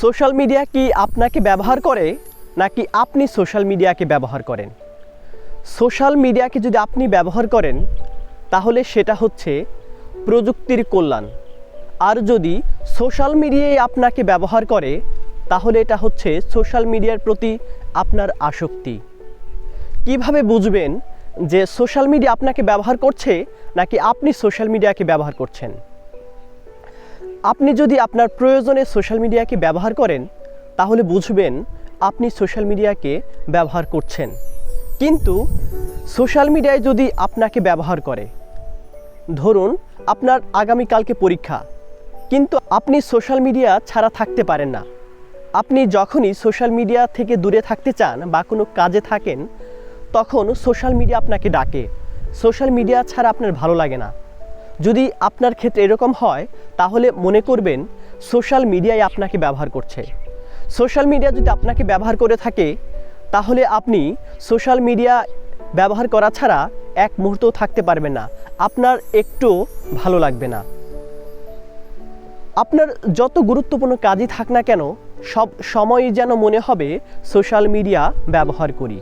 Social media কি আপনাকে ব্যবহার করে, নাকি আপনি সোশ্যাল মিডিয়াকে ব্যবহার করেন? সোশ্যাল মিডিয়াকে যদি আপনি ব্যবহার করেন, তাহলে সেটা হচ্ছে প্রযুক্তির কল্যাণ। আর যদি সোশ্যাল মিডিয়ায় আপনাকে ব্যবহার করে, তাহলে এটা হচ্ছে সোশ্যাল মিডিয়ার প্রতি আপনার আসক্তি। কীভাবে বুঝবেন যে সোশ্যাল মিডিয়া আপনাকে ব্যবহার করছে, নাকি আপনি সোশ্যাল মিডিয়াকে ব্যবহার করছেন? আপনি যদি আপনার প্রয়োজনে সোশ্যাল মিডিয়াকে ব্যবহার করেন, তাহলে বুঝবেন আপনি সোশ্যাল মিডিয়াকে ব্যবহার করছেন। কিন্তু সোশ্যাল মিডিয়ায় যদি আপনাকে ব্যবহার করে, ধরুন আপনার আগামীকালকে পরীক্ষা, কিন্তু আপনি সোশ্যাল মিডিয়া ছাড়া থাকতে পারেন না। আপনি যখনই সোশ্যাল মিডিয়া থেকে দূরে থাকতে চান বা কোনো কাজে থাকেন, তখন সোশ্যাল মিডিয়া আপনাকে ডাকে। সোশ্যাল মিডিয়া ছাড়া আপনার ভালো লাগে না। যদি আপনার ক্ষেত্রে এরকম হয় তাহলে মনে করবেন সোশ্যাল মিডিয়াই আপনাকে ব্যবহার করছে। সোশ্যাল মিডিয়া যদি আপনাকে ব্যবহার করে থাকে, তাহলে আপনি সোশ্যাল মিডিয়া ব্যবহার করা ছাড়া এক মুহূর্তও থাকতে পারবেন না। আপনার একটু ভালো লাগবে না। আপনার যত গুরুত্বপূর্ণ কাজই থাক না কেন, সব সময়ই যেন মনে হবে সোশ্যাল মিডিয়া ব্যবহার করি।